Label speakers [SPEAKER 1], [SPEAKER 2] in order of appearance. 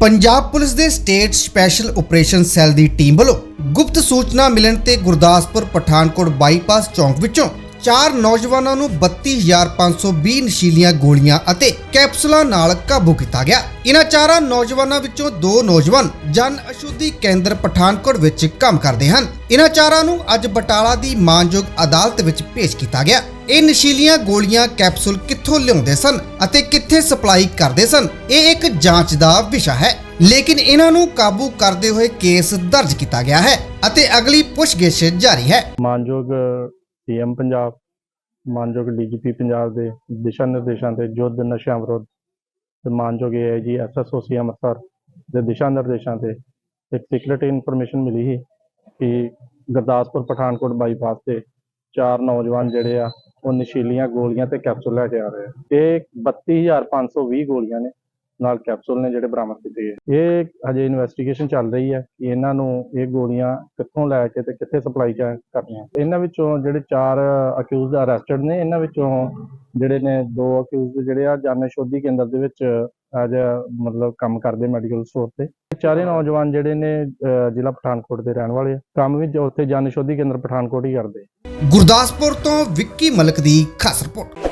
[SPEAKER 1] Punjab police ਦੇ state special operation cell ਦੀ team ਵੱਲੋਂ ਗੁਪਤ ਸੂਚਨਾ ਮਿਲਣ ਤੇ ਗੁਰਦਾਸਪੁਰ ਪਠਾਨਕੋਟ ਬਾਈਪਾਸ ਚੌਂਕ ਵਿੱਚੋਂ ਚਾਰ ਨੌਜਵਾਨਾਂ ਨੂੰ 32520 ਨਸ਼ੀਲੀਆਂ ਗੋਲੀਆਂ ਅਤੇ ਕੈਪਸੂਲਾਂ ਨਾਲ ਕਾਬੂ ਕੀਤਾ ਗਿਆ। ਇਨ੍ਹਾਂ ਚਾਰਾਂ ਨੌਜਵਾਨਾਂ ਵਿੱਚੋਂ ਦੋ ਨੌਜਵਾਨ ਜਨ ਅਸ਼ੁੱਧੀ ਕੇਂਦਰ ਪਠਾਨਕੋਟ ਵਿੱਚ ਕੰਮ ਕਰਦੇ ਹਨ। ਇਨ੍ਹਾਂ ਚਾਰਾਂ ਨੂੰ ਅੱਜ ਬਟਾਲਾ ਦੀ ਮਾਨਯੋਗ ਅਦਾਲਤ ਵਿੱਚ ਪੇਸ਼ ਕੀਤਾ ਗਿਆ। ਇਹ ਨਸ਼ੀਲੀਆਂ ਗੋਲੀਆਂ ਕੈਪਸੂਲ ਕਿੱਥੋਂ ਲਿਆਉਂਦੇ ਸਨ ਅਤੇ ਕਿੱਥੇ ਸਪਲਾਈ ਕਰਦੇ ਸਨ, ਇਹ ਇੱਕ ਜਾਂਚ ਦਾ ਵਿਸ਼ਾ ਹੈ। ਲੇਕਿਨ ਇਹਨਾਂ ਨੂੰ ਕਾਬੂ ਕਰਦੇ ਹੋਏ ਕੇਸ ਦਰਜ ਕੀਤਾ ਗਿਆ ਹੈ ਅਤੇ ਅਗਲੀ ਪੁੱਛਗਿੱਛ ਜਾਰੀ ਹੈ।
[SPEAKER 2] ਮਾਨਯੋਗ ਸੀਐਮ ਪੰਜਾਬ, ਮਾਨਯੋਗ ਡੀਜੀਪੀ ਪੰਜਾਬ ਦੇ ਦਿਸ਼ਾ ਨਿਰਦੇਸ਼ਾਂ ਤੇ ਯੁੱਧ ਨਸ਼ਿਆਂ ਵਿਰੁੱਧ ਤੇ ਮਾਨਯੋਗ ਏਆਈਜੀ ਐਸਐਸਓ ਸੀ, ਅੰਮ੍ਰਿਤਸਰ ਦੇ ਦਿਸ਼ਾ ਨਿਰਦੇਸ਼ਾਂ ਤੇ ਇੱਕ ਸੀਕ੍ਰੀਟ ਇਨਫੋਰਮੇਸ਼ਨ ਮਿਲੀ ਸੀ ਕਿ ਗੁਰਦਾਸਪੁਰ, ਪਠਾਨਕੋਟ ਬਾਈਪਾਸ ਤੇ ਚਾਰ ਨੌਜਵਾਨ ਜਿਹੜੇ ਆ, ਉਹ ਨਸ਼ੀਲੀਆਂ ਗੋਲੀਆਂ ਤੇ ਕੈਪਸੂਲ ਲੈ ਕੇ ਆ ਰਹੇ ਆ। ਇਹ 32520 ਗੋਲੀਆਂ ਨੇ। ਨਾਲ ਕੈਪਸੂਲ ਨੇ ਜਿਹੜੇ ਬਰਾਮਦ ਕੀਤੇ ਗਏ ਇਹ ਹਜੇ ਇਨਵੈਸਟੀਗੇਸ਼ਨ ਚੱਲ ਰਹੀ ਹੈ ਕਿ ਇਹਨਾਂ ਨੂੰ ਇਹ ਗੋਲੀਆਂ ਕਿੱਥੋਂ ਲੈ ਕੇ ਤੇ ਕਿੱਥੇ ਸਪਲਾਈ ਕਰਨੀਆਂ। ਇਹਨਾਂ ਵਿੱਚੋਂ ਜਿਹੜੇ ਚਾਰ ਅਕਿਊਜ਼ਡ ਅਰੈਸਟਡ ਨੇ, ਇਹਨਾਂ ਵਿੱਚੋਂ ਜਿਹੜੇ ਨੇ ਦੋ ਅਕਿਊਜ਼ਡ ਜਿਹੜੇ ਆ ਜਾਨ ਸ਼ੋਧੀ ਕੇਂਦਰ ਦੇ ਵਿੱਚ ਅੱਜ ਮਤਲਬ ਕੰਮ ਕਰਦੇ ਮੈਡੀਕਲ ਸਟੋਰ ਤੇ। ਚਾਰੇ ਨੌਜਵਾਨ ਜਿਹੜੇ ਨੇ ਜ਼ਿਲ੍ਹਾ ਪਠਾਨਕੋਟ ਦੇ ਰਹਿਣ ਵਾਲੇ ਆ। ਕੰਮ ਵੀ ਉੱਥੇ ਜਾਨ ਸ਼ੋਧੀ ਕੇਂਦਰ ਪਠਾਨਕੋਟ ਹੀ ਕਰਦੇ
[SPEAKER 1] ਗੁਰਦਾਸਪੁਰ ਤੋਂ ਵਿੱਕੀ ਮਲਕ ਦੀ ਖਾਸ ਰਿਪੋਰਟ।